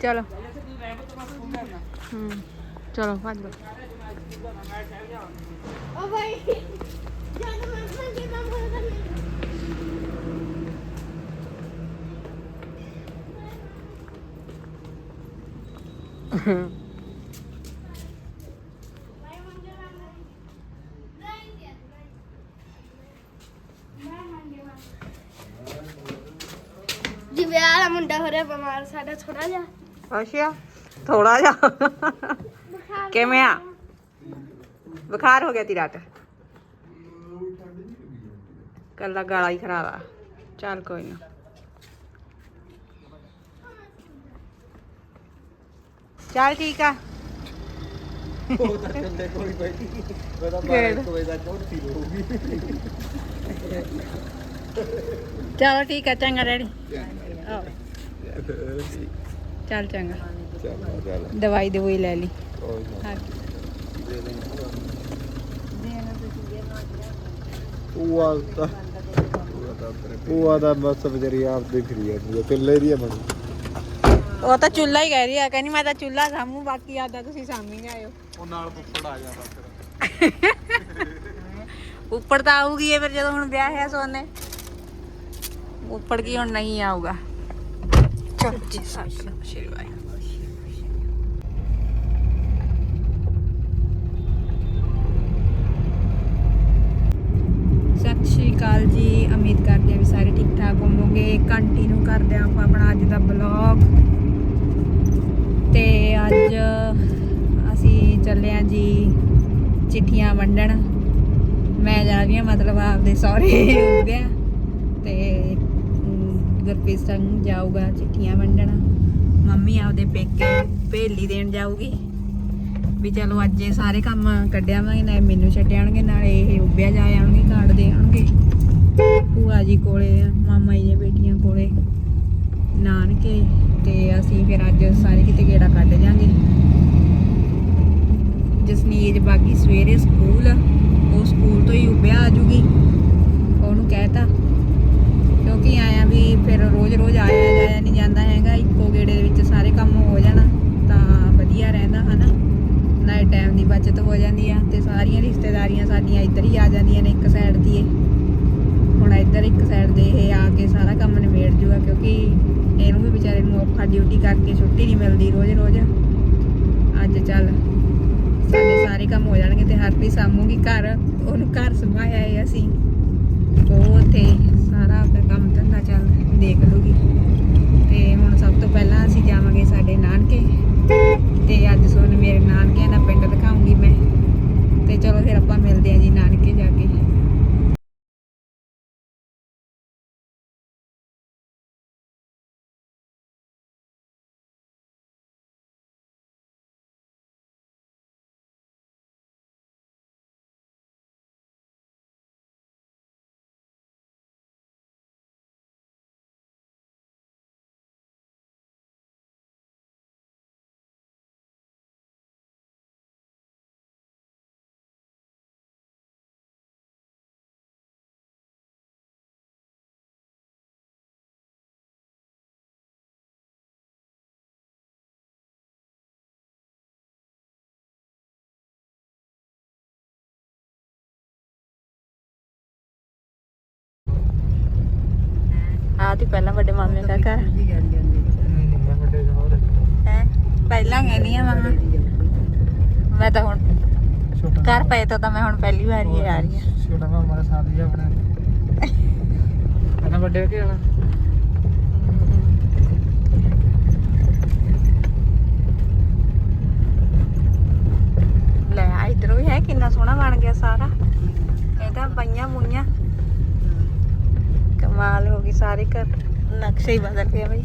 ਚਲੋ। ਹੂੰ ਚਲੋ ਭੱਜ ਲਓ। ਓ ਭਾਈ ਜਦ ਮੈਂ ਮੰਗੇ ਤਾਂ ਬੋਲਦਾ ਜੀ ਵਿਆਹ ਵਾਲਾ ਮੁੰਡਾ ਹੋ ਰਿਹਾ ਬਿਮਾਰ ਸਾਡਾ ਥੋੜਾ ਜਿਹਾ। ਅੱਛਾ ਥੋੜਾ ਜਿਹਾ। ਬੁਖਾਰ ਕਿਵੇਂ ਆ? ਬੁਖਾਰ ਹੋ ਗਿਆ ਤੀ। ਰਾਤ ਕੱਲਾ ਗਾਲਾ ਹੀ ਖਰਾਬ ਆ। ਚੱਲ ਕੋਈ ਨਾ। ਚੱਲ ਠੀਕ ਆ। ਉਹ ਤਾਂ ਚੱਲੇ ਕੋਈ ਬੈਠੀ ਉਹਦਾ ਕਿਹੜਾ? 12 ਵਜੇ ਦਾ ਚੌਥੀ ਹੋਊਗੀ ਚਲੋ ਠੀਕ ਆ ਚੰਗਾ ਡੈਡੀ। ਚੱਲ ਚੰਗਾ। ਚੱਲ ਚੱਲ। ਦਵਾਈ ਦਵਾਈ ਲੈ ਲਈ। ਹਾਂ। ਉਹ ਆ ਤਾਂ ਉਹ ਆ ਦਾ। ਬਸ ਵਿਚਾਰੀ ਆਪ ਦੇਖ ਰਹੀ ਹੈ ਕਿੱਲੇ ਦੀ ਬਣੀ। ਉਹ ਤਾਂ ਚੁੱਲਾ ਹੀ ਕਹਿ ਰਹੀ ਆ ਕਹਿੰਦੀ ਮੈਂ ਤਾਂ ਚੁੱਲਾ ਸਾਮੂ ਬਾਕੀ ਆਦਾ ਤੁਸੀਂ ਸਾਮੀ ਜਾਇਓ। ਉਹ ਨਾਲ ਪੁੱਪੜ ਆ ਜਾਂਦਾ ਫਿਰ ਉੱਪਰ ਤਾਂ ਆਊਗੀ ਇਹ ਫਿਰ ਜਦੋਂ ਹੁਣ ਵਿਆਹ ਹੈ ਸੋਨੇ। ਉੱਪਰ ਕੀ ਹੁਣ ਨਹੀਂ ਆਊਗਾ। ਵਾਹਿਗੁਰੂ ਸਤਿ ਸ਼੍ਰੀ ਅਕਾਲ ਜੀ ਉਮੀਦ ਕਰਦੇ ਹਾਂ ਵੀ ਸਾਰੇ ਠੀਕ ਠਾਕ ਹੋਵੋਗੇ ਕੰਟੀਨਿਊ ਕਰਦੇ ਹਾਂ ਆਪਾਂ ਆਪਣਾ ਅੱਜ ਦਾ ਬਲੌਗ ਤੇ ਅੱਜ ਅਸੀਂ ਚੱਲੇ ਹਾਂ ਜੀ ਚਿੱਠੀਆਂ ਵੰਡਣ। ਮੈਂ ਜਾ ਰਹੀ ਹਾਂ ਮਤਲਬ ਆਪਦੇ ਸਹੁਰੇ ਉੱਗਿਆ। ਤੇ ਅਮ, ਗੁਰਪ੍ਰੀਤ ਸਿੰਘ ਜਾਊਗਾ ਚਿੱਠੀਆਂ ਵੰਡਣ। ਮੰਮੀ ਆਪਦੇ ਪੇਕੇ ਭੇਲੀ ਦੇਣ ਜਾਊਗੀ। ਵੀ ਚਲੋ ਅੱਜ ਇਹ ਸਾਰੇ ਕੰਮ ਕੱਢਿਆਵਾਂਗੇ ਨਾਲੇ ਮੈਨੂੰ ਛੱਡਿਆਣਗੇ ਨਾਲੇ ਇਹ ਉੱਭਿਆ ਜਾ ਆਉਣਗੇ ਕਾਰਡ ਦੇ ਆਉਣਗੇ। ਭੂਆ ਜੀ ਕੋਲੇ ਮਾਮਾ ਜੀ ਦੀਆਂ ਬੇਟੀਆਂ ਕੋਲੇ। ਨਾਨਕੇ ਤੇ ਅਸੀਂ ਫਿਰ ਅੱਜ ਸਾਰੇ ਕਿਤੇ ਗੇੜਾ ਕੱਢ ਜਾਾਂਗੇ। ਜਸਨੀਜ ਬਾਕੀ ਸਵੇਰੇ ਸਕੂਲ ਉਹ ਸਕੂਲ ਤੋਂ ਹੀ ਉੱਭਿਆ ਆ ਜੂਗੀ। ਉਹਨੂੰ ਕਹਿਤਾ ਕਿਉਂਕਿ ਆਇਆ ਵੀ ਫਿਰ ਰੋਜ਼-ਰੋਜ਼ ਆਇਆ ਜਾਇਆ ਨਹੀਂ ਜਾਂਦਾ ਹੈਗਾ, ਇੱਕੋ ਗੇੜੇ ਦੇ ਵਿੱਚ ਸਾਰੇ ਕੰਮ ਹੋ ਜਾਣ, ਤਾਂ ਵਧੀਆ ਰਹਿੰਦਾ ਹਨਾ। ਨਾਲੇ ਟਾਈਮ ਦੀ ਬਚਤ ਹੋ ਜਾਂਦੀ ਆ ਤੇ ਸਾਰੀਆਂ ਰਿਸ਼ਤੇਦਾਰੀਆਂ ਸਾਡੀਆਂ ਇੱਧਰ ਹੀ ਆ ਜਾਂਦੀਆਂ ਨੇ ਇੱਕ ਸਾਈਡ ਦੀ ਇਹ ਹੁਣ ਇੱਧਰ ਇੱਕ ਸਾਈਡ ਦੇ ਇਹ ਆ ਕੇ ਸਾਰਾ ਕੰਮ ਨਿਬੇੜ ਜੂਗਾ, ਕਿਉਂਕਿ ਇਹਨੂੰ ਵੀ ਵਿਚਾਰੇ ਨੂੰ ਔਖਾ ਡਿਊਟੀ ਕਰਕੇ ਛੁੱਟੀ ਨਹੀਂ ਮਿਲਦੀ ਰੋਜ਼-ਰੋਜ਼ ਅੱਜ ਚੱਲ ਸਾਡੇ ਸਾਰੇ ਕੰਮ ਹੋ ਜਾਣਗੇ ਤੇ ਹਰਪ੍ਰੀਤ ਸਾਮੂਗੀ ਘਰ, ਉਹਨੂੰ ਘਰ ਸੰਭਾਇਆ ਹੈ ਅਸੀਂ। ਉਹ ਉੱਥੇ ਸਾਰਾ ਆਪਦਾ ਕੰਮ ਧੰਦਾ ਚੱਲ ਦੇਖ ਲੂਗੀ। ਤੇ ਹੁਣ ਸਭ ਤੋਂ ਪਹਿਲਾਂ ਅਸੀਂ ਜਾਵਾਂਗੇ ਸਾਡੇ ਨਾਨਕੇ। ਤੇ ਅੱਜ ਤੁਹਾਨੂੰ ਮੇਰੇ ਨਾਨਕਿਆਂ ਦਾ ਪਿੰਡ ਦਿਖਾਉਂਗੀ ਮੈਂ। ਤੇ ਚਲੋ ਫਿਰ ਆਪਾਂ ਮਿਲਦੇ ਹਾਂ ਜੀ ਨਾਨਕੇ ਜਾ ਕੇ। ਆ ਤੀ ਪਹਿਲਾਂ ਵੱਡੇ ਮਾਮੇ ਦਾ ਘਰ। ਹੈ? ਪਹਿਲਾਂ ਕਹਿੰਦੀ ਆ ਮਾਮਾ। ਮੈਂ ਤਾਂ ਹੁਣ ਘਰ ਪਏ ਤੋਂ ਤਾਂ ਮੈਂ ਹੁਣ ਪਹਿਲੀ ਵਾਰੀ ਹੀ ਆ ਰਹੀ ਹਾਂ ਛੋਟਾ ਮਾਮਾ ਦਾ ਸਾਥ ਹੀ ਆਪਣੇ। ਪਹਿਲਾਂ ਵੱਡੇ ਕੇ ਆਣਾ ਲੈ ਇਧਰੋਂ ਵੀ ਹੈ ਕਿੰਨਾ ਸੋਹਣਾ ਬਣ ਗਿਆ ਸਾਰਾ। ਇਹਦਾ ਬਈਆਂ ਬੁਈਆਂ ਕਮਾਲ ਹੋ ਗਈ ਸਾਰੇ ਘਰ ਨਕਸ਼ਾ ਹੀ ਬਦਲ ਗਿਆ ਬਈ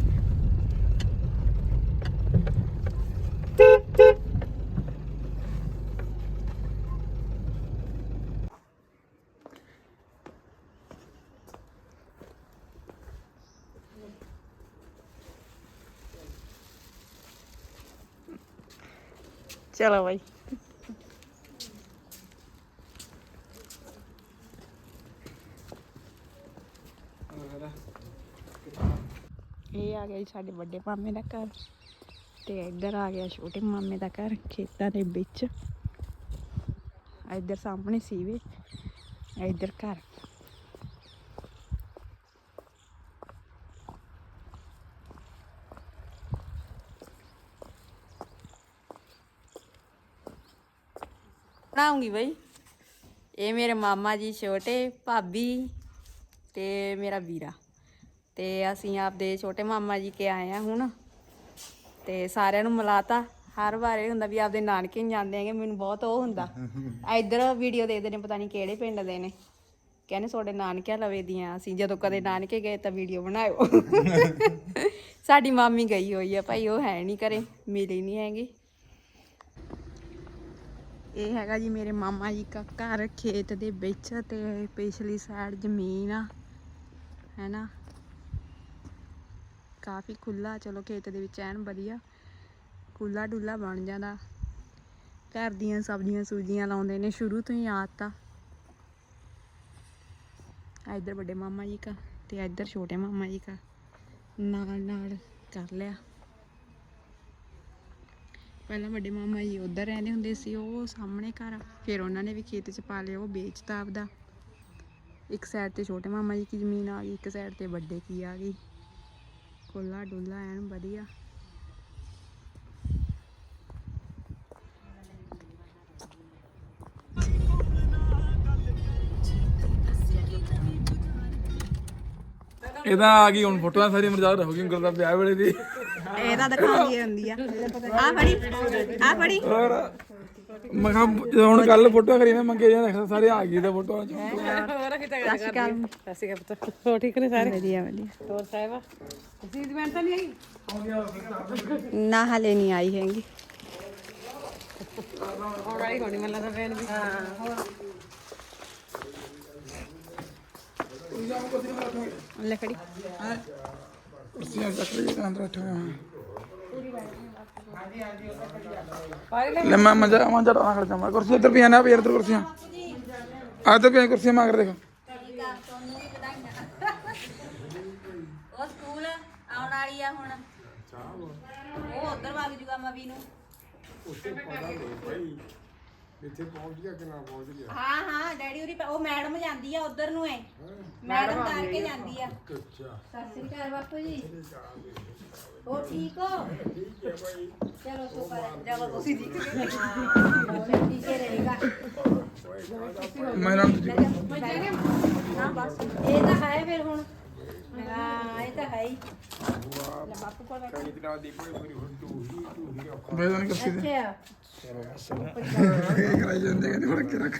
ਚਲੋ ਬਾਈ ਇਹ ਸਾਡੇ ਵੱਡੇ ਮਾਮੇ ਦਾ ਘਰ ਤੇ ਇੱਧਰ ਆ ਗਿਆ ਛੋਟੇ ਮਾਮੇ ਦਾ ਘਰ ਖੇਤਾਂ ਦੇ ਵਿੱਚ। ਇੱਧਰ ਸਾਹਮਣੇ ਸੀਵੇ ਇੱਧਰ ਘਰ। ਬਣਾਉਂਗੀ ਬਈ। ਇਹ ਮੇਰੇ ਮਾਮਾ ਜੀ ਛੋਟੇ ਭਾਬੀ ਤੇ ਮੇਰਾ ਵੀਰਾ। ਤੇ ਅਸੀਂ ਆਪਦੇ ਛੋਟੇ ਮਾਮਾ ਜੀ ਕੇ ਆਏ ਆ ਹੁਣ। ਤੇ ਸਾਰਿਆਂ ਨੂੰ ਮਿਲਾਤਾ। ਹਰ ਵਾਰ ਇਹ ਹੁੰਦਾ ਵੀ ਆਪਦੇ ਨਾਨਕੇ ਨਹੀਂ ਜਾਂਦੇ ਹੈਗੇ, ਮੈਨੂੰ ਬਹੁਤ ਉਹ ਹੁੰਦਾ। ਇੱਧਰ ਵੀਡੀਓ ਦੇਖਦੇ ਨੇ, ਪਤਾ ਨਹੀਂ ਕਿਹੜੇ ਪਿੰਡ ਦੇ ਨੇ। ਕਹਿੰਦੇ ਤੁਹਾਡੇ ਨਾਨਕਿਆਂ ਲਵੇ ਦੀਆਂ। ਅਸੀਂ ਜਦੋਂ ਕਦੇ ਨਾਨਕੇ ਗਏ ਤਾਂ ਵੀਡੀਓ ਬਣਾਇਓ। ਸਾਡੀ ਮਾਮੀ ਗਈ ਹੋਈ ਆ ਭਾਈ, ਉਹ ਹੈ ਨਹੀਂ ਘਰੇ, ਮਿਲੀ ਨਹੀਂ ਹੈਗੀ। ਇਹ ਹੈਗਾ ਜੀ ਮੇਰੇ ਮਾਮਾ ਜੀ ਦਾ ਘਰ, ਖੇਤ ਦੇ ਵਿੱਚ ਤੇ ਪਿਛਲੀ ਸਾਈਡ ਜ਼ਮੀਨ ਆ। ਹੈਨਾ? ਕਾਫੀ ਖੁੱਲਾ ਚਲੋ ਖੇਤ ਦੇ ਵਿੱਚ ਐਨ ਵਧੀਆ ਖੁੱਲਾ ਡੁੱਲਾ ਬਣ ਜਾਂਦਾ। ਘਰ ਦੀਆਂ ਸਬਜ਼ੀਆਂ ਸੂਜੀਆਂ ਲਾਉਂਦੇ ਨੇ, ਸ਼ੁਰੂ ਤੋਂ ਹੀ ਆਦਤ ਆ। ਇੱਧਰ ਵੱਡੇ ਮਾਮਾ ਜੀ ਕਾ ਤੇ ਇੱਧਰ ਛੋਟੇ ਮਾਮਾ ਜੀ ਕਾ, ਨਾਲ ਨਾਲ ਕਰ ਲਿਆ। ਪਹਿਲਾਂ ਵੱਡੇ ਮਾਮਾ ਜੀ ਉਧਰ ਰਹਿੰਦੇ ਹੁੰਦੇ ਸੀ, ਉਹ ਸਾਹਮਣੇ ਘਰ ਫਿਰ ਉਹਨਾਂ ਨੇ ਵੀ ਖੇਤ 'ਚ ਪਾ ਲਿਆ, ਉਹ ਵੇਚਤਾ ਆਪਦਾ। ਇੱਕ ਸਾਈਡ ਤੇ ਛੋਟੇ ਮਾਮਾ ਜੀ ਦੀ ਜ਼ਮੀਨ ਆ ਗਈ, ਇੱਕ ਸਾਈਡ ਤੇ ਵੱਡੇ ਕੀ ਆ ਗਈ ਕੋਲਾ ਡੁੱਲਾ ਐਨ ਵਧੀਆ। ਇਹਦਾ ਆ ਗਈ ਹੁਣ ਫੋਟੋਆਂ ਸਾਰੀ ਮਰਜ਼ਾਕ ਹੋ ਗਈ ਉਂਗਲ ਦਾ ਵਿਆਹ ਵੇਲੇ ਦੀ। ਇਹ ਤਾਂ ਦਿਖਾਉਂਦੀ ਹੁੰਦੀ ਆ। ਆ ਫੜੀ ਆ ਫੜੀ। ਹੋਰ। ਮੈਂ ਕਿਹਾ ਹੁਣ ਕੱਲ ਫੋਟੋਆਂ ਕਰੀ ਮੈਂ ਮੰਗੇ ਜਾਂ ਸਾਰੇ ਆ ਗਈ ਤਾਂ ਫੋਟੋਆਂ ਚ। ਸਤਿ ਸ਼੍ਰੀ ਅਕਾਲ। ਸਤਿ ਸ਼੍ਰੀ ਅਕਾਲ ਪੁੱਤ। ਹੋ ਠੀਕ ਨੇ ਸਾਰੇ? ਵਧੀਆ ਵਧੀਆ। ਹੋਰ ਸਾਹਿਬਾ? ਤੁਸੀਂ ਦੀ ਤਾਂ ਨਹੀਂ ਆਈ? ਨਾ ਹਲੇ ਨਹੀਂ ਆਈ ਹੈਗੀ। ਹੋਰ ਆਈ ਹੋਣੀ ਮੈਨੂੰ ਲੱਗਦਾ ਫੈਨ ਵੀ। ਹਾਂ ਹੋਰ। ਲੈ ਖੜੀ। ਕੁਰਸੀਆਂ ਚੱਕ ਲਈ ਬੈਠੇ ਹੋਏ ਹਾਂ। ਲੈ ਮੈਂ ਮੰਜਾ ਮੰਜਾ ਡਾਣਾ ਖੜ ਜਾਵਾਂ। ਕੁਰਸੀ ਇੱਧਰ ਵੀ ਨਾ ਵੀ ਇੱਧਰ ਕੁਰਸੀਆਂ। ਆ ਇੱਧਰ ਵੀ ਕੁਰਸੀਆਂ ਮੰਗ ਦੇਖ। ਉਹ ਸਕੂਲ ਆਉਣ ਵਾਲੀ ਆ ਹੁਣ। ਉਹ ਉਧਰ ਵਗ ਜੂਗਾ ਮਵੀ ਨੂੰ। ਹਾਂ ਹਾਂ ਡੈਡੀ ਉਰੀ ਉਹ ਮੈਡਮ ਜਾਂਦੀ ਆ ਉਧਰ ਨੂੰ ਐ ਮੈਡਮ ਤਾਰ ਕੇ ਜਾਂਦੀ ਆ। ਸਤਿ ਸ੍ਰੀ ਅਕਾਲ ਬਾਪੂ ਜੀ। ਹੋ? ਠੀਕ ਹੋ ਚਲੋ ਸ਼ੁਕਰ ਹੈ ਚਲੋ ਤੁਸੀਂ ਠੀਕ ਹੋ? ਹਾਂ। ਠੀਕ ਹੀ ਰਹੇਗਾ। ਮੈਂ ਨਾਲ ਦੂਜੀ ਹਾਂ? ਬਸ। ਇਹ ਤਾਂ ਹੈ ਫਿਰ ਹੁਣ। ਹਾਂ ਇਹ ਤਾਂ ਹੈ ਹੀ। ਲੈ ਬਾਪੂ ਕੋਲ ਬੈਠੋ। ਮੈਂ ਤਾਂ ਨਹੀਂ ਕੁਰਸੀ ਤੇ ਅੱਛਾ। ਇਹ ਕਰਾਈ ਜਾਂਦੇ ਕਹਿੰਦੇ ਫੜ ਕੇ ਰੱਖ।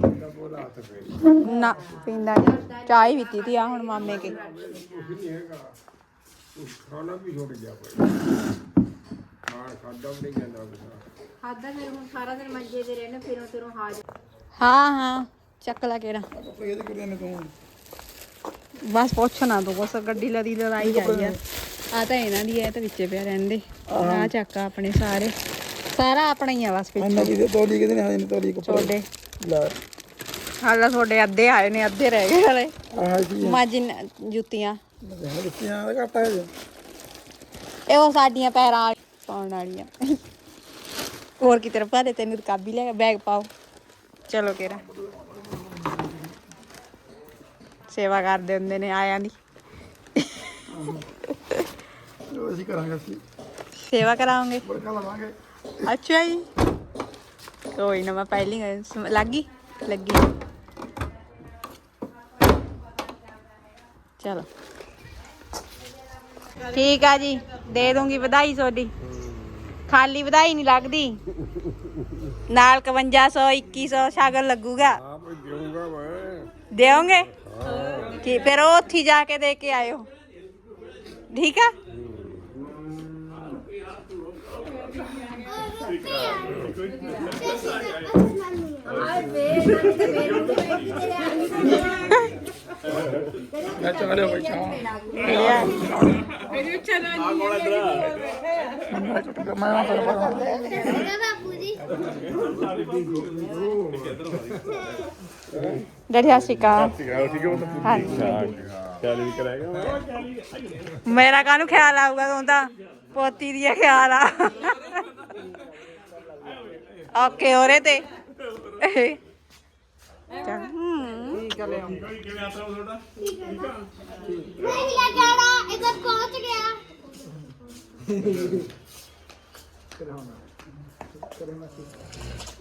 ਨਾ ਪੀਂਦਾ ਨਹੀਂ ਚਾਹ ਹੀ ਪੀਤੀ ਤੀ ਆ ਹੁਣ ਮਾਮੇ ਕੇ। ਹਾਂ ਤੇ ਹਾਂ ਹਾਂ ਚੱਕ ਬਸ ਪੁੱਛ ਨਾ ਤੂੰ ਬਸ ਗੱਡੀ ਲਦੀ ਲੜਾਈ ਜਾਈ ਆ। ਆ ਤਾਂ ਇਹਨਾਂ ਦੀ ਐ ਤਾਂ ਵਿੱਚੇ ਪਿਆ ਰਹਿੰਦੇ। ਆ ਚੱਕ ਆਪਣੇ ਸਾਰੇ। ਸਾਰਾ ਆਪਣਾ ਹੀ ਆ ਬਸ ਪਿੱਛੇ ਇਹਨਾਂ ਦੀ ਤੋਲੀ ਕਿਤੇ ਨਹੀਂ ਹਾਜ਼ਰ ਤੋਲੀ ਕੋ ਛੋਡੇ ਲੈ। ਹਾਲਾ ਤੁਹਾਡੇ ਅੱਧੇ ਆਏ ਨੇ ਅੱਧੇ ਰਹਿ ਗਏ ਹਲੇ। ਆਹ ਮਾਜਨ ਜੁੱਤੀਆਂ। ਹੈ ਦਿੱਤੀਆਂ ਦਾ ਘਾਟਾ ਹੈ ਜੀ? ਇਹ ਉਹ ਸਾਡੀਆਂ ਪੈਰਾਂ ਪਾਉਣ ਵਾਲੀਆਂ। ਹੋਰ ਕੀ ਤਰਫ ਦੇ ਤੈਨੂੰ ਰਕਾਬੀ ਲੈ ਕੇ ਬੈਗ ਪਾਓ। ਚਲੋ ਕੇਰਾ ਸੇਵਾ ਕਰਦੇ ਹੁੰਦੇ ਨੇ ਆਇਆਂ ਦੀ। ਅਸੀਂ ਕਰਾਂਗੇ ਅਸੀਂ ਸੇਵਾ ਕਰਾਉਂਗੇ। ਬੜਕਾ ਲਵਾਂਗੇ। ਅੱਛਾ ਜੀ। ਕੋਈ ਨਾ ਮੈਂ ਪਹਿਲੀ ਲੱਗੀ ਲੱਗੀ। ਚਲੋ ਠੀਕ ਆ ਜੀ ਦੇ ਦੂੰਗੀ ਵਧਾਈ ਤੁਹਾਡੀ ਖਾਲੀ ਵਧਾਈ ਨਹੀਂ ਲੱਗਦੀ ਨਾਲ 5100 2100 ਸ਼ਾਗਰ ਲੱਗੂਗਾ ਹਾਂ ਭਾਈ ਦੇਊਂਗਾ ਮੈਂ ਦੇਵੋਗੇ ਠੀਕ ਫਿਰ ਉਹ ਉੱਥੇ ਹੀ ਜਾ ਕੇ ਦੇ ਕੇ ਆਇਓ ਠੀਕ ਆ ਮੈਂ ਚਲੇ ਬੈਠਾ ਮੇਰੀ ਇੱਛਾ ਨਾ ਮੈਂ ਚੁੱਟ ਕੇ ਮੈਂ ਕਰ ਪਾ ਬਾਪੂ ਜੀ ਡੈਡੀ ਸਤਿ ਸ਼੍ਰੀ ਅਕਾਲ ਹਾਂਜੀ ਖਿਆਲ ਵੀ ਕਰਾਏਗਾ ਮੇਰਾ ਕਾਹਨੂੰ ਖਿਆਲ ਆਊਗਾ ਤੂੰ ਤਾਂ ਪੋਤੀ ਦੀ ਖਿਆਲ ਆ ਓਕੇ ਹੋਰੇ ਤੇ ਚੱਲ, ਹਮ। ਨਹੀਂ ਲੈ ਜਾਣਾ ਇਧਰ ਪਹੁੰਚ ਗਿਆ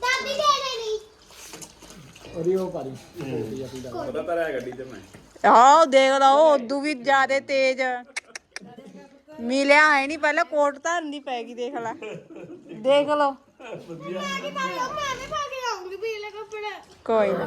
ਦਾਦੀ ਦੇ ਨਹੀਂ ਆਹ ਦੇਖ ਲਾ ਉਹ ਉਦੋਂ ਵੀ ਜ਼ਿਆਦਾ ਤੇਜ਼ ਮਿਲਿਆ ਹੈ ਨਹੀਂ ਪਹਿਲਾਂ ਕੋਟ ਧਰਨ ਦੀ ਪੈ ਗਈ ਦੇਖ ਲੈ ਦੇਖ ਲਓ ਮੈਂ ਵੀ ਪਾ ਲਿਆ ਮੈਂ ਵੀ ਪਾ ਕੇ ਆਉਂਗੀ ਪੀਲੇ ਕੱਪੜੇ ਕੋਈ ਨਾ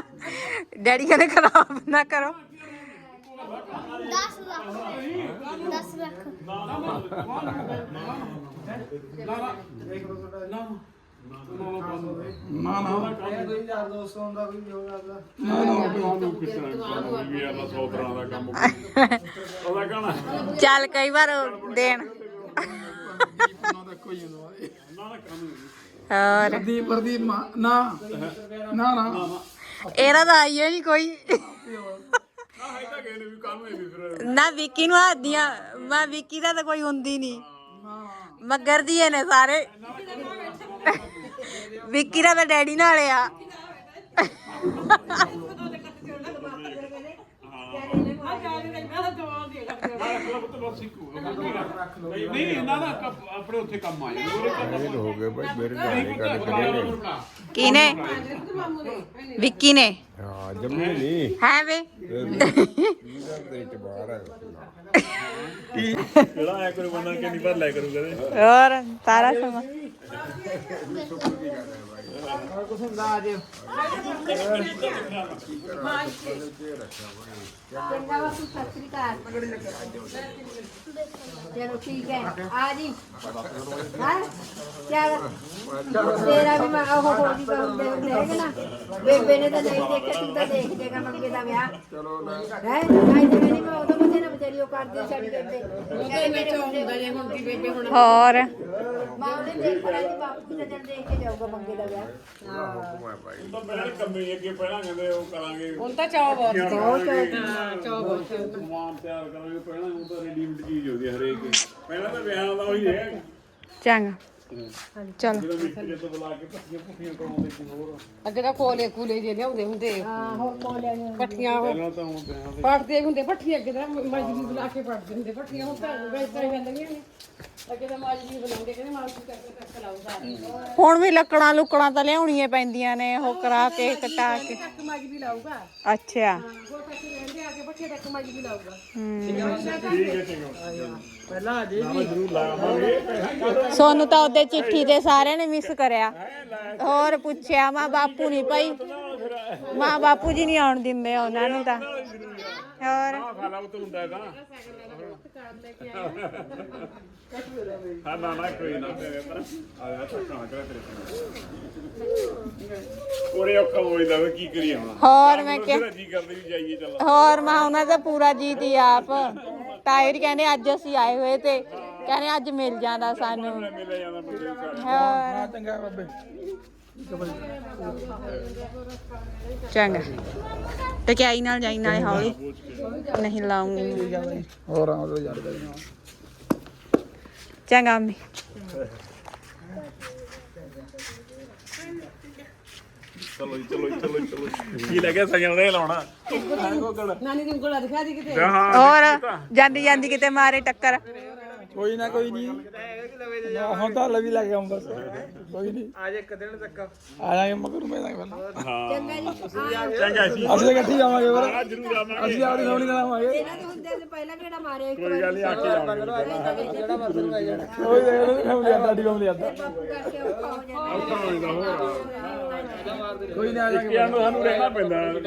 ਡੈਡੀ ਕਹਿੰਦੇ ਖਰਾਬ ਨਾ ਕਰੋ। 10 ਲੱਖ। 10 ਲੱਖ। ਨਾ ਨਾ। ਚੱਲ ਕਈ ਵਾਰ ਦੇਣ। ਹੋਰ। ਪ੍ਰਦੀਪ ਪ੍ਰਦੀਪ ਮਾ- ਨਾ। ਨਾ ਨਾ। ਇਹਦਾ ਤਾਂ ਆਈ ਨਹੀਂ ਕੋਈ ਨਾ ਵਿੱਕੀ ਨੂੰ ਹੱਦੀਆਂ ਮੈਂ ਵਿੱਕੀ ਦਾ ਤਾਂ ਕੋਈ ਹੁੰਦੀ ਨਹੀਂ ਮਗਰ ਦੀ ਨੇ ਸਾਰੇ। ਵਿੱਕੀ ਦਾ ਤਾਂ ਡੈਡੀ ਨਾਲ ਆ। ਨਹੀਂ ਨਾ ਨਾ ਆਪਣੇ ਉੱਥੇ ਕੰਮ ਆ ਜਾਂਦੇ ਇਹ ਹੋ ਗਏ ਭਾਈ ਮੇਰੇ ਨਾਲ ਇਹ ਗੱਲ ਕਰੇ ਕਿਨੇ ਵਿੱਕੀ ਨੇ? ਹਾਂ ਜੰਮੀ ਨਹੀਂ ਹੈ ਵੇ? ਇਹਦਾ ਤੇ ਇਤਬਾਰ ਹੈ ਜਿਹੜਾ ਆਇਆ ਕੋਈ ਬੰਦਾ ਕਿੰਨੀ ਵਾਰ ਲੈ ਕਰੂਗਾ ਤੇ ਹੋਰ ਤਾਰਾ ਸਮਾਂ। ਚਲੋ ਠੀਕ ਹੈ ਆ ਜੀ ਹਾਂ ਚੱਲ ਤੇਰਾ ਵੀ ਮੈਂ ਉਹ ਹੋ ਜੀ ਬੰਦੇ ਨਾ ਬੇਬੇ ਨੇ ਤਾਂ ਨਹੀਂ ਦੇਖਿਆ ਤੂੰ ਤਾਂ ਦੇਖ ਜੇਗਾ ਮੰਗੇ ਦਾ ਵਿਆਹ ਚਲੋ ਨਾ ਹੈ ਨਹੀਂ ਤੇ ਨਹੀਂ ਮੈਂ ਉਦੋਂ ਬਥੇ ਬਚਾਰੀ ਉਹ ਕਰਦੀ ਛੱਡ ਬੇਬੇ ਉਹਦੇ ਵਿੱਚ ਹੁੰਦਾ ਜੇ ਹੁਣ ਦੀ ਬੇਬੇ ਹੁਣ ਹੋਰ ਮਾਂ ਉਹਨੇ ਦੇਖ ਪੜਾ ਦੀ ਬਾਪੂ ਦਾ ਦੇਖ ਕੇ ਜਾਊਗਾ ਮੰਗੇ ਦਾ ਤਾਂ ਪਹਿਲਾਂ ਕੰਮੇ ਅੱਗੇ ਪਹਿਲਾਂ ਕਹਿੰਦੇ ਉਹ ਕਰਾਂਗੇ ਹੁਣ ਤਾਂ ਚਾਹ ਬਹੁਤ ਸਮਾਨ ਤਿਆਰ ਕਰਾਂਗੇ ਪਹਿਲਾਂ ਉਹ ਤਾਂ ਰੈਡੀਮੇਡ ਚੀਜ਼ ਹੁੰਦੀ ਹੈ ਹਰੇਕ। ਪਹਿਲਾਂ ਤਾਂ ਵਿਆਹ ਦਾ ਉਹੀ ਹੈ। ਚੰਗਾ। ਚਲੋ। ਜਦੋਂ ਮਿਸਤਰੀ ਤੋਂ ਬੁਲਾ ਕੇ ਪੱਟੀਆਂ ਪੁੱਟੀਆਂ ਕਰਾਉਂਦੇ ਸੀ ਹੋਰ। ਅੱਗੇ ਤਾਂ ਕੋਲੇ ਕੂਲੇ ਜੇ ਲਿਆਉਂਦੇ ਹੁੰਦੇ। ਹਾਂ ਹੋਰ ਕੋਲਿਆਂ ਨੂੰ ਪੱਠੀਆਂ ਉਹ ਪਹਿਲਾਂ ਤਾਂ ਹੁਣ ਦੇ ਪੜਦੇ ਹੁੰਦੇ ਪੱਠੀਆਂ ਅੱਗੇ ਤਾਂ ਮਜਬੀ ਬੁਲਾ ਕੇ ਪੜਦੇ ਹੁੰਦੇ। ਪੱਠੀਆਂ ਹੁਣ ਤਾਂ ਵੇਚਦਾ ਹੀ ਜਾਂਦੀਆਂ ਨੇ। ਅੱਗੇ ਤਾਂ ਮਜਬੀ ਬੁਲਾਉਂਦੇ ਕਹਿੰਦੇ ਮਾਲਕੀ ਕਰਕੇ ਕੱਖ ਲਾਓ ਸਾਰੇ ਹੁਣ ਵੀ ਲੱਕੜਾਂ ਲੁਕੜਾਂ ਤਾਂ ਲਿਆਉਣੀਆਂ ਪੈਂਦੀਆਂ ਨੇ ਉਹ ਕਰਾ ਕੇ ਕਟਾ ਕੇ। ਕੱਖ ਮਜਬੀ ਲਾਊਗਾ। ਅੱਛਾ। ਰਹਿੰਦੇ ਆ ਕੇ ਮਜਬੀ ਲਾਊਗਾ। ਸੋਨੂੰ ਤਾਂ ਉਹਦੇ ਚਿੱਠੀ ਤੇ ਸਾਰਿਆਂ ਨੇ ਮਿਸ ਕਰਿਆ। ਹੋਰ ਪੁੱਛਿਆ ਮਾਂ ਬਾਪੂ ਨਹੀਂ ਭਾਈ। ਮਾਂ ਬਾਪੂ ਜੀ ਨਹੀਂ ਆਉਣ ਦਿੰਦੇ ਉਹਨਾਂ ਨੂੰ ਤਾਂ। ਹੋਰ? ਖਾਲਾ ਉਹ ਹੁੰਦਾ ਹੈ ਤਾਂ ਹਾਂ ਨਾ ਨਾ ਕੋਈ ਨਾ ਤੇਰੇ ਪਰ ਆਇਆ ਤਾਂ ਕਹਾਂ ਕਰੇ ਤੇਰੇ ਕੋਰੇ ਔਖਾ ਹੋਈਦਾ ਵੇ ਕੀ ਕਰੀਏ ਹੁਣ? ਹੋਰ ਮੈਂ ਕਿਹਾ ਤੇਰਾ ਜੀ ਕਰਦੀ ਵੀ ਜਾਈਏ ਚੱਲ। ਹੋਰ ਮਾਂ ਉਹਨਾਂ ਦਾ ਪੂਰਾ ਜੀਤ ਹੀ ਆਪ। ਤਾਇਰ ਕਹਿੰਦੇ ਅੱਜ ਅਸੀਂ ਆਏ ਹੋਏ ਤੇ ਕਹਿੰਦੇ ਅੱਜ ਮਿਲ ਜਾਂਦਾ ਸਾਨੂੰ। ਮਿਲਿਆ ਜਾਂਦਾ ਬੰਦੇ ਨੂੰ ਸਾਰੇ। ਹੋਰ ਚੰਗਾ। ਬਾਬੇ ਚੰਗਾ ਟਕਿਆਈ ਨਾਲ ਜਾਈ ਨਾਲੇ ਹੌਲੀ। ਨਹੀਂ ਲਾਉਂਗੀ। ਹੋਰ ਆ ਲੋ ਯਾਰ ਕਰੀ ਚੰਗਾ ਅੰਮੀ ਚਲੋ ਜੀ, ਚਲੋ ਜੀ, ਚਲੋ ਜੀ, ਚਲੋ ਜੀ। ਕੀ ਲੱਗਿਆ ਸਗਨ ਦੇ ਲਾਉਣਾ? ਨਾਨੀ ਦੀ ਉਂਗਲਾਂ ਦਿਖਾ ਦੀ ਕਿਤੇ। ਹਾਂ ਹੋਰ ਜਾਂਦੀ ਜਾਂਦੀ ਕਿਤੇ ਮਾਰੇ ਟੱਕਰ। ਕੋਈ ਨਾ ਕੋਈ ਨਹੀਂ। ਹੁਣ ਤਾਂ ਲਵੀ ਲੱਗ ਗਿਆ ਬਸ। ਕੋਈ ਨਹੀਂ। ਅੱਜ ਇੱਕ ਦਿਨ ਤੱਕ। ਆ ਜਾਗੇ ਮਗਰ ਮੈਂ ਤਾਂ ਪਹਿਲਾਂ। ਚੰਗਾ ਜੀ। ਅਸੀਂ ਤਾਂ ਇਕੱਠੇ ਹੀ ਜਾਵਾਂਗੇ ਆ ਜਰੂਰ ਆਵਾਂਗੇ। ਅਸੀਂ ਆਪਣੀ ਸੋਹਣੀ ਨਾਲ ਆਵਾਂਗੇ। ਇਹਨਾਂ ਦੇ ਹੁੰਦੇ ਨੇ ਪਹਿਲਾਂ ਕਿਹੜਾ ਮਾਰਿਆ ਇੱਕ ਕੋਈ ਗੱਲ ਨਹੀਂ ਆ ਕੇ ਜਾਵਾਂਗੇ ਜਿਹੜਾ ਮਸਲ ਪੈ ਜਾਣਾ ਕੋਈ ਫੈਮਿਲੀ ਆ ਫੈਮਿਲੀ ਆਦਾ ਬਾਪੂ ਕਰਕੇ ਔਖਾ ਹੋ ਜਾਂਦਾ। ਕੋਈ ਨਾ ਆ ਜਾਗੇ ਕਿਹਾ ਨੂੰ ਸਾਨੂੰ ਰਹਿਣਾ ਪੈਂਦਾ ਨਵੇਂ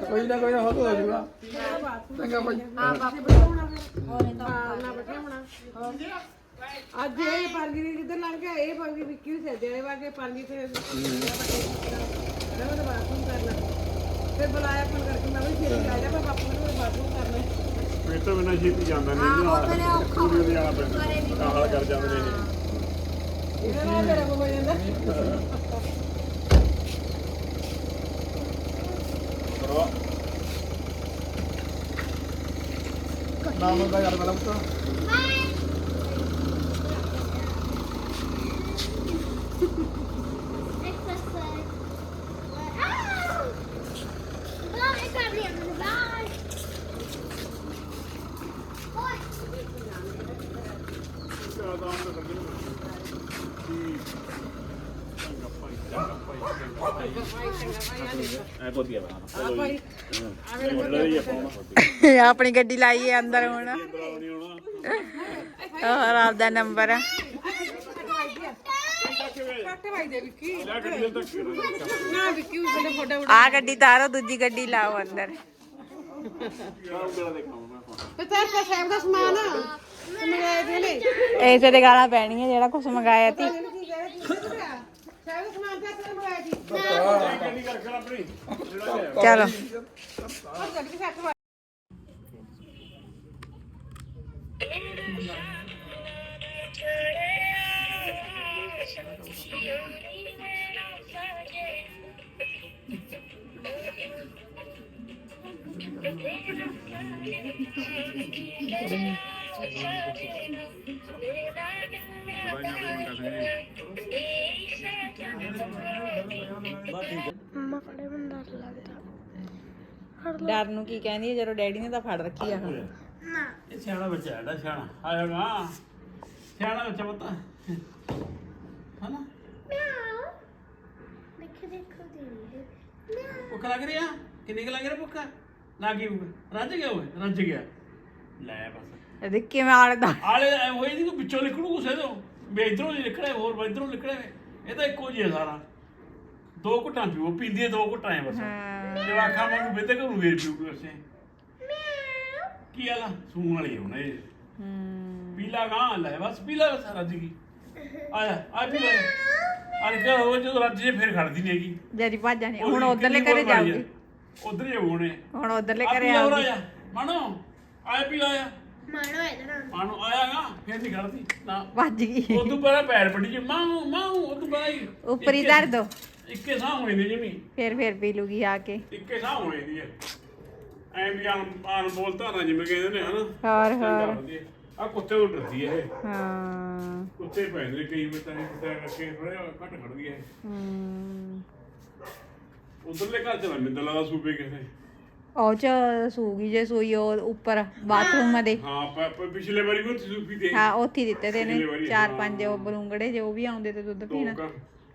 ਕੋਈ ਨਾ ਕੋਈ ਨਾ ਹੋ ਹੋ ਜਾਊਗਾ ਚੰਗਾ ਭਾਈ। ਅੱਜ ਇਹ ਪਰਗੀ ਦੀ ਜਿੱਧਰ ਲੰਘ ਗਿਆ ਇਹ ਪਰਗੀ ਵਿੱਕੀ ਨੂੰ ਸੱਦਿਆ ਇਹ ਵਾਗੇ ਪਰਗੀ ਤੇ ਰਵਨ ਬਾਥਰੂਮ ਕਰਨਾ। ਫਿਰ ਬੁਲਾਇਆ ਫੋਨ ਕਰਕੇ ਮੈਂ ਵੀ ਛੇਤੀ ਆ ਜਾ ਮੈਂ ਬਾਪੂ ਨੂੰ ਬਾਥਰੂਮ ਕਰਨਾ ਫਿਰ ਤਾਂ ਬਿਨਾਂ ਛੇਤੀ ਜਾਂਦਾ ਨਹੀਂ ਉਹ ਮੇਰੇ ਔਖਾ ਹੋ ਨਹੀਂ ਜਾਣਾ ਪੈਂਦਾ। ਹਾਲ ਕਰ ਜਾਂਦੇ ਨੇ ਇਹ। ਇਹਦਾ ਨਾਲ ਮੇਰਾ ਹੋ ਜਾਂਦਾ। ਨਾਮ ਦਾ ਯਾਰ ਪਹਿਲਾਂ ਪੁੱਤ ਬਾਏ ਕਰ ਰਹੀ ਹਾਂ ਬਾਏ ਆਪਣੀ ਗੱਡੀ ਲਾਈਏ ਅੰਦਰ ਹੁਣ। ਨਹੀਂ ਆਪਦਾ ਨੰਬਰ। ਆ ਗੱਡੀ ਆ ਗੱਡੀ ਤਾਰੋ, ਦੂਜੀ ਗੱਡੀ ਲਾਓ ਅੰਦਰ। ਉਂਗਲਾ ਦੇਖਾਉਣਾ ਸਾਹਿਬ ਦਾ ਸਮਾਨ ਤੇ ਨੇ ਐਸੇ ਤੇ ਗਾਲਾਂ ਪੈਣੀਆਂ ਜਿਹੜਾ ਕੁਝ ਮੰਗਾਇਆ ਤੀ ਚਲੋ ਉਹ ਗੱਡੀ ਸੱਟ ਵਾ ਮੰਮਾ ਫੜੇ ਬੰਦਾ ਲੱਗਦਾ। ਡਰ ਨੂੰ ਕੀ ਕਹਿੰਦੀ ਹੈ ਜਦੋਂ ਡੈਡੀ ਨੇ ਤਾਂ ਫੜ ਰੱਖੀ ਆ। ਇਹ ਸਿਆਣਾ ਬੱਚਾ ਹੈ ਸਿਆਣਾ। ਆਏਗਾ ਸਿਆਣਾ ਬੱਚਾ ਪਤਾ। ਹਨਾ? ਮਿਆਉ ਦੇਖੋ ਦੇਖੋ ਦੇ ਭੁੱਖ ਲੱਗ ਰਹੀ ਆ? ਕਿੰਨੀ ਕੁ ਲੱਗ ਰਹੀ ਭੁੱਖ? ਲੱਗੀ ਭੁੱਖ? ਰੱਜ ਗਿਆ ਓਏ ਰੱਜ ਗਿਆ। ਲੈ ਬਸ। ਇਹਦੇ ਕਿਵੇਂ ਆਲਦਾ ਆਲੇ ਹੋਈ ਨਹੀਂ ਕਿ ਵਿੱਚੋਂ ਨਿਕਲੂ ਇਧਰੋਂ ਨਹੀਂ ਨਿਕਲੇ ਹੋਰ ਇਧਰੋਂ ਨਿਕਲੇ ਇਹ ਤਾਂ ਇੱਕੋ ਜਿਹਾ ਸਾਰਾ ਦੋ ਘੁੱਟਾਂ ਪੀਓ ਪੀਂਦੀ ਹੈ ਦੋ ਘੁੱਟਾਂ ਐ ਬਸ। ਜਵਾਖਾਂ ਵਾਂਗੂ ਬਿੱਤੇ ਘਰੂ ਵੇਰ ਪੀਊ ਕੁਸੇ ਕੀ ਆਲਾ ਸੂਣ ਵਾਲੀ ਹੁਣ ਇਹ। ਪੀਲਾ ਗਾਂ ਲੈ ਬਸ ਪੀਲਾ ਬਸ ਰੱਜ ਗਈ ਆਇਆ ਆ ਪੀ ਲੈ। ਅਰੇ ਕਿ ਹੋ ਜਦੋਂ ਰੱਜ ਜੇ ਫਿਰ ਖੜਦੀ ਨਹੀਂ ਹੈਗੀ। ਜਰੀ ਭਾਜਾ ਨਹੀਂ ਹੁਣ ਉਧਰਲੇ ਘਰੇ ਜਾਊਗੀ। ਉਧਰ ਹੀ ਹੋਣੇ। ਹੁਣ ਉਧਰਲੇ ਘਰੇ ਆਊਗੀ। ਮਾਣੋ ਆਇਆ ਪੀ ਆਇਆ ਮਾਣੋ ਇਹਦਾ ਨਾ। ਮਾਣੋ ਆਇਆਗਾ ਫਿਰ ਨਹੀਂ ਖੜਦੀ ਨਾ ਵੱਜ ਗਈ। ਉਹ ਤੋਂ ਪਹਿਲਾਂ ਪੈਰ ਪੱਟੀ ਜੀ ਮਾਉ ਮਾਉ ਉਹ ਤੋਂ ਪਹਿਲਾਂ ਹੀ ਉੱਪਰ ਹੀ ਇੱਕੇ- ਧਰ ਦੋ। ਇੱਕੇ ਸਾਹ ਹੋਏ ਨੇ ਜਿਮੀ। ਫਿਰ ਫਿਰ ਪੀ ਲੂਗੀ ਆ ਕੇ। ਇੱਕੇ ਸਾਹ ਹੋਏ ਦੀ ਹੈ ਐਂ ਵੀ ਆਨ ਆਨ ਬੋਲਤਾ ਨਾ ਜਿਵੇਂ ਕਹਿੰਦੇ ਨੇ ਹਨਾ? ਹੋਰ ਹੋਰ। ਆ ਕੁੱਤੇ ਤੋਂ ਡਰਦੀ ਹੈ ਇਹ। ਹਾਂ। ਕੁੱਤੇ ਪੈਂਦੇ ਨੇ ਕਈ ਵਾਰ ਤਾਂ ਇਹ ਕੁੱਤੇ ਕਰਕੇ ਥੋੜਾ ਘੱਟ ਖੜਦੀ ਹੈ। ਹਮ, ਉਧਰਲੇ ਘਰ ਚ ਨਾ ਮਿੰਦਲ ਦਾ ਸੂਬੇ ਕਿਸੇ। ਉਹ ਚ ਸੂਗੀ ਜੇ ਸੂਈ ਉਹ ਉੱਪਰ ਬਾਥਰੂਮ ਦੇ। ਹਾਂ ਪ- ਪ- ਪਿਛਲੇ ਵਾਰੀ ਵੀ ਉੱਥੇ ਸੂਪੀ ਦੇ ਹਾਂ ਉੱਥੇ ਹੀ ਦਿੱਤੇ ਤੇ ਨੇ। ਚਾਰ। ਪੰਜ ਉਹ ਬਲੂੰਗੜੇ ਜੇ ਉਹ ਵੀ ਆਉਂਦੇ ਤੇ ਦੁੱਧ ਪੀਣ।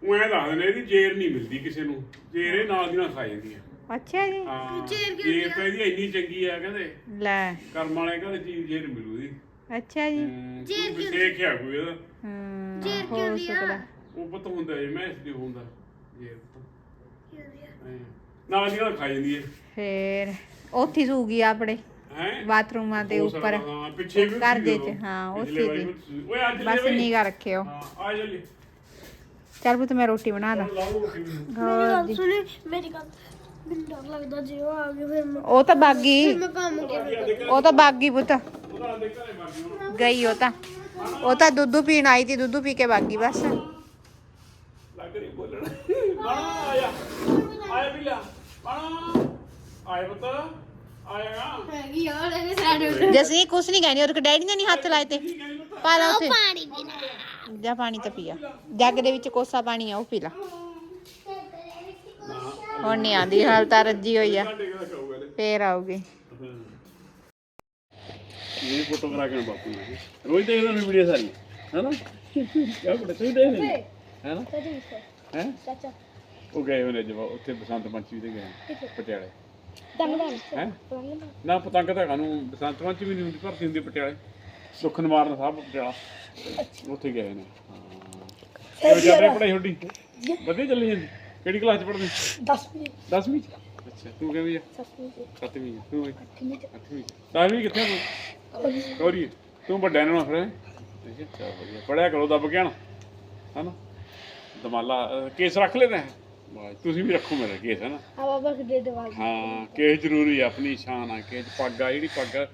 ਉਹ ਐਂ ਦੱਸਦੇ ਨੇ ਇਹਦੀ ਜੇਰ ਨਹੀਂ ਮਿਲਦੀ ਕਿਸੇ ਨੂੰ। ਜੇਰ ਇਹ ਨਾਲ ਦੀ ਨਾਲ ਖਾ ਜਾਂਦੀ ਹੈ ਅੱਛਾ ਜੀ। ਹਾਂ ਜੇਰ ਤਾਂ ਇਹਦੀ ਇੰਨੀ ਚੰਗੀ ਆ ਕਹਿੰਦੇ। ਲੈ। ਕਰਮ ਵਾਲੇ ਘਰ ਚੀਜ਼ ਜੇਰ ਮਿਲੂ ਦੀ ਅੱਛਾ ਜੀ। ਜੇਰ ਦੇਖਿਆ ਕੋਈ ਇਹਦਾ। ਹਮ ਹੋ ਸਕਦਾ ਉਹ ਪਤਾ ਹੁੰਦਾ ਜੇ ਮੈਂ ਇਸ ਦੀ ਹੁੰਦਾ ਜੇਰ ਤਾਂ। ਨਾਲ ਦੀ ਨਾਲ ਖਾ ਜਾਂਦੀ ਹੈ ਫੇਰ ਉੱਥੇ ਸੂਗੀ ਆਪਣੇ ਹੈ? ਬਾਥਰੂਮਾਂ ਦੇ ਉੱਪਰ ਪਿੱਛੇ ਵੀ ਘਰ ਸੀ ਦੇ। ਚ, ਹਾਂ, ਉੱਥੇ ਦੀ। ਵੀ ਸੀ। ਓਏ ਅੱਜ ਬਸ। ਨਿਗਾ ਰੱਖਿਓ। ਆ ਜਲੀ ਚੱਲ ਪੁੱਤ ਮੈਂ ਰੋਟੀ ਬਣਾ ਦਾਂ ਲਾਓ ਰੋਟੀ ਵੀ। ਮੇਰੀ ਗੱਲ ਸੁਣੀ ਮੇਰੀ ਗੱਲ ਮੈਨੂੰ ਡਰ ਲੱਗਦਾ ਜੇ ਉਹ ਆ ਗਏ ਫਿਰ ਮੈਂ ਉਹ ਤਾਂ ਬਾਗੀ। ਮੈਂ ਕੰਮ ਕਿਵੇਂ ਉਹ ਤਾਂ ਬਾਗੀ ਪੁੱਤ। ਗਈ ਉਹ ਤਾਂ। ਉਹ ਤਾਂ ਦੁੱਧ ਪੀਣ ਆਈ ਤੀ ਦੁੱਧ ਪੀ ਕੇ ਬਾਗੀ ਬਸ। ਲੱਗ ਰਹੀ ਬੋਲਣ। ਬਾਣਾ ਆਇਆ ਆਇਆ ਬਿੱਲਾ। ਬਾਣਾ। ਆਇਆ ਪੁੱਤ ਆਇਆ ਹੈਗੀ ਯਾਰ ਇਹਦੇ ਸਾਡੇ ਜਸੀ ਕੁਛ ਨਹੀਂ ਕਹਿੰਦੀ ਉਹਦੇ ਡੈਡੀ ਨੇ ਨਹੀਂ ਹੱਥ ਲਾਏ ਤੇ। ਪਾ ਲਾ ਉੱਥੇ। ਪਾਣੀ ਪੀਣਾ ਜਾ ਪਾਣੀ ਤਾਂ ਪੀਆ ਜੱਗ ਦੇ ਵਿੱਚ ਕੋਸਾ ਪਾਣੀ ਆ ਉਹ ਪੀ ਲਾ। ਹੁਣ ਨਹੀਂ ਆਂਦੀ ਹਾਲ ਤਾਂ ਰੱਜੀ ਹੋਈ ਆ। ਲੈ ਫੇਰ ਆਊਗੀ। ਇਹ ਫੋਟੋ ਕਰਾ ਕੇ ਬਾਪੂ ਨੂੰ। ਰੋਜ਼ ਦੇਖਦਾ ਮੈਂ ਵੀਡੀਓ ਸਾਰੀ। ਹੈਨਾ? ਕਿਆ ਬੜੇ ਤੁਸੀਂ ਦੇਖਦੇ ਹੈਨਾ? ਹੈ? ਚਾਚਾ। ਉਹ ਗਏ ਨੇ ਜਵਾ ਉੱਥੇ ਬਸੰਤ ਪੰਚਮੀ ਤੇ ਗਏ ਪਟਿਆਲੇ। ਹੈ? ਨਾ ਪਤੰਗ ਤਾਂ ਕਾਨੂੰ ਬਸੰਤ ਪੰਚਮੀ ਨਹੀਂ ਹੁੰਦੀ ਭਰਤੀ ਹੁੰਦੀ ਪਟਿਆਲੇ। ਸੁੱਖ ਨਿਵਾਰਨ ਸਾਹਿਬ ਪਟਿਆਲਾ। ਉੱਥੇ ਗਏ ਨੇ। ਹਾਂ ਕਿਵੇਂ ਚੱਲ ਰਹੀ ਪੜਾਈ ਤੁਹਾਡੀ? ਵਧੀਆ ਚੱਲੀ ਜਾਂਦੀ? ਕਿਹੜੀ ਕਲਾਸ ਚ ਪੜ੍ਹਦੇ? 10 ਮਿੰਟ 10ਵੀਂ ਚ? ਅੱਛਾ ਤੂੰ ਕਿਵੇਂ ਆ? 7 ਮਿੰਟ 7ਵੀਂ ਤੂੰ ਵੀ 8 ਮਿੰਟ 8ਵੀਂ ਦਸਵੀਂ ਕਿੱਥੇ ਆ ਤੂੰ? ਕੋਰੀ ਤੂੰ ਵੱਡਾ ਨਾ ਫਿਰ ਅੱਛਾ ਵਧੀਆ। ਪੜਿਆ ਕਰੋ ਦੱਬ ਕੇ ਹਨਾ? ਦਮਾਲਾ ਕੇਸ ਰੱਖ ਲੈਣਾ ਹੈ ਵਾਹ, ਤੁਸੀਂ ਵੀ ਰੱਖੋ ਮੇਰਾ ਕੇਸ ਹੈ ਨਾ ਆ ਬਾਬਾ ਕਿੱਡੇ ਦਵਾ ਹਾਂ ਕੇਸ ਜ਼ਰੂਰੀ ਆ ਆਪਣੀ ਸ਼ਾਨ ਆ ਕੇਸ। ਪੱਗ ਆ ਜਿਹੜੀ ਪੱਗ ਆ,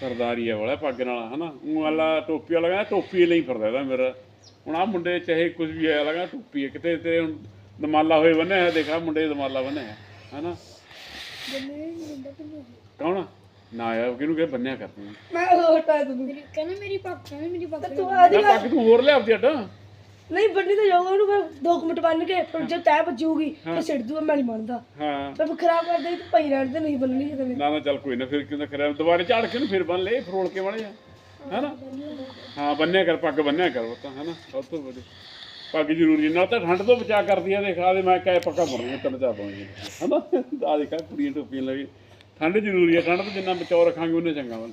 ਸਰਦਾਰੀ ਆ ਵਾਲਾ ਪੱਗ ਨਾਲ ਹਨਾ? ਉਹ ਵਾਲਾ ਟੋਪੀ ਵਾਲਾ ਕਹਿੰਦਾ ਟੋਪੀ ਲਈ ਫਿਰਦਾ ਇਹਦਾ ਮੇਰਾ। ਹੁਣ ਆ ਮੁੰਡੇ ਚਾਹੇ ਕੁਝ ਵੀ ਆ ਲਗਾ ਟੋਪੀ ਆ। ਕਿਤੇ ਤੇਰੇ ਹੁਣ ਦਮਾਲਾ ਹੋਏ ਬੰਨੇ ਆ ਦੇਖਾ ਮੁੰਡੇ ਦਮਾਲਾ ਬੰਨੇ ਆ ਹਨਾ? ਕੌਣ ਆ? ਨਾ ਯਾਰ ਕਿਹਨੂੰ ਕਿ ਬੰਨਿਆ ਕਰਦੇ ਮੈਂ ਉਹ ਹਟਾ ਦੂੰ ਕਹਿੰਦਾ ਮੇਰੀ ਪੱਗ ਕਹਿੰਦਾ ਮੇਰੀ ਪੱਗ ਤੂੰ ਨਾ ਪੱਗ ਤੂੰ ਹੋਰ ਲਿਆ ਆਪਦੀ ਅੱਡ ਨਹੀਂ ਬੰਨੀ ਤਾਂ ਜਾਊਗਾ ਉਹਨੂੰ ਫਿਰ 2 ਮਿੰਟ ਬੰਨ ਕੇ ਫਿਰ ਜੇ ਤੈ ਵੱਜੂਗੀ ਤੇ ਸਿੱਟ ਦੂਗਾ ਮੈਂ ਨਹੀਂ ਮੰਨਦਾ ਹਾਂ। ਫਿਰ ਖਰਾਬ ਕਰ ਦੇ ਤੇ ਪਈ ਰਹਿਣ ਤੇ ਨਹੀਂ ਬੰਨਣੀ ਕਿਤੇ ਨਾ ਨਾ ਚੱਲ ਕੋਈ ਨਾ ਫਿਰ ਕਿਉਂ ਕਰਿਆ ਦੁਬਾਰੇ ਝਾੜ ਕੇ ਨੂੰ ਫਿਰ ਬੰਨ ਲੈ ਫਰੋਲ ਕੇ ਵਾਲੇ ਆ ਹੈਨਾ? ਹਾਂ ਬੰਨਿਆ ਕਰ ਪੱਗ ਬੰਨਿਆ ਕਰ ਉਹ ਤਾਂ ਹੈਨਾ? ਸਭ ਤੋਂ ਵਧੀਆ। ਪੱਗ ਜ਼ਰੂਰੀ ਨਾਲ ਤਾਂ ਠੰਡ ਤੋਂ ਬਚਾ ਕਰਦੀ ਆ ਦੇਖ ਆ ਦੇ ਮੈਂ ਕਹਿ ਪੱਕਾ ਮੁੜਨੀ ਤਿੰਨ ਚਾਰ ਪਾਉਣੀ ਹੈਨਾ? ਆ ਦੇਖਾ ਕੁੜੀਆਂ ਟੋਪੀਆਂ ਲਈ ਠੰਡ ਜ਼ਰੂਰੀ ਆ ਠੰਡ ਤੋਂ ਜਿੰਨਾ ਬਚਾਓ ਰੱਖਾਂਗੇ ਉਹਨੇ ਚੰਗਾ ਵਾ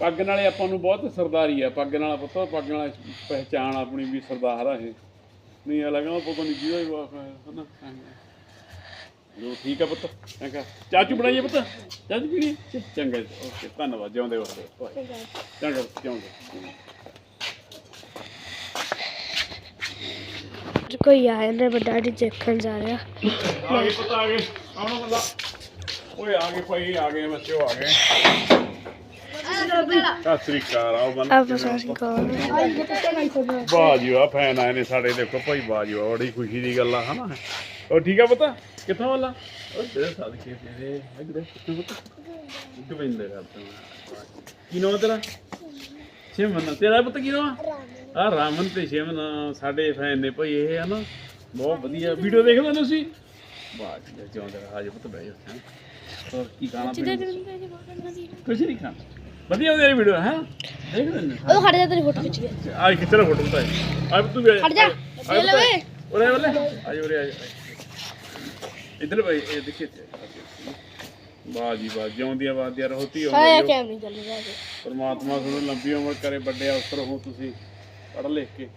ਪੱਗ ਨਾਲੇ ਆਪਾਂ ਨੂੰ ਬਹੁਤ ਸਰਦਾਰੀ ਆ ਪੱਗ ਨਾਲ ਪੁੱਤ ਪੱਗ ਨਾਲ ਪਹਿਚਾਣ ਆਪਣੀ ਵੀ ਸਰਦਾਰ ਆ ਇਹ। ਨਹੀਂ ਆ ਪਤਾ ਨਹੀਂ ਕੀ ਹੋਇਆ ਹਨਾ? ਜੋ ਠੀਕ ਆ ਪੁੱਤ ਚੰਗਾ ਚਾਚੂ ਬਣਾਈਏ ਪੁੱਤ? ਚਾਚੂ ਪੀਣੀ ਚੰਗਾ ਓਕੇ ਧੰਨਵਾਦ ਜਿਉਂਦੇ ਵਸਦੇ ਚੰਗਾ ਜਿਉਂਦੇ ਕੋਈ ਆਇਆ ਨੇ ਵੱਡਾ ਡੀ ਦੇਖਣ ਜਾ ਰਿਹਾ। ਆ ਗਏ ਪੁੱਤ ਆ ਗਏ। ਆਉਣਾ ਬੰਦਾ। ਓਏ ਆ ਗਏ ਭਾਈ ਆ ਗਏ ਬੱਚਿਓ ਆ ਗਏ ਸਤਿ ਸ੍ਰੀ ਅਕਾਲ ਆਓ ਆਪ ਫੈਨ ਆਏ ਨੇ ਸਾਡੇ ਦੇਖੋ ਭਾਈ ਵਾਹ ਬੜੀ ਖੁਸ਼ੀ ਦੀ ਗੱਲ ਆ ਹਨਾ? ਉਹ ਠੀਕ ਆ ਪਤਾ? ਕਿੱਥੋਂ ਵਾਲਾ ਉਹ ਤੇਰੇ ਇਧਰ ਕਿੱਥੋਂ ਪਤਾ? ਗਵਿੰਦਰ ਆਪਣਾ ਕੀ ਨਾਮ ਤੇਰਾ? ਸ਼ਿਵਨ ਤੇਰਾ ਪਤਾ ਕੀ ਨਾਮ ਆ? ਰਾਮਨ। ਤੇ ਸ਼ਿਵਨ ਸਾਡੇ ਫੈਨ ਨੇ ਭਾਈ ਇਹ ਹਨਾ? ਬਹੁਤ ਵਧੀਆ ਵੀਡੀਓ ਦੇਖਦੇ ਹੋ ਤੁਸੀਂ? ਵਾਹ ਜੀ ਜਿਉਂਦੇ ਹਾਜੇ ਪੁੱਤ ਹੈਂ। ਹੋਰ ਕੀ ਖਾਣਾ ਪੀਣਾ? ਕੁਝ ਨਹੀਂ ਖਾਣਾ। ਵਧੀਆ ਵਧੀਆ ਵੀਡੀਓ ਹੈ? ਦੇਖਦੇ ਨੇ। ਉਹ ਖੜ ਜਾ ਤੇਰੀ ਫੋਟੋ ਖਿੱਚ ਆਜ ਖਿੱਚ ਲੈ ਫੋਟੋ ਤਾਂ ਆਜ ਤੂੰ ਵੀ ਆ। ਖੜ ਜਾ। ਲੈ ਲਵੇ ਉਰੇ ਉਰੇ ਆਜ ਉਰੇ ਆਜ। ਇਧਰ ਭਾਈ ਇਹ ਦੇਖੇ ਵਾਹ ਜੀ ਵਾਹ ਜਿਉਂਦੀਆਂ ਵਾਦੀਆਂ ਰਹੋਤੀ ਹੋ ਆਇਆ ਕੈਮ ਨਹੀਂ ਚੱਲ ਰਿਹਾ ਪਰਮਾਤਮਾ ਤੁਹਾਨੂੰ ਲੰਬੀ ਉਮਰ ਕਰੇ ਵੱਡੇ ਅਫਸਰ ਹੋ ਤੁਸੀਂ ਪੜ੍ਹ ਲਿਖ ਕੇ।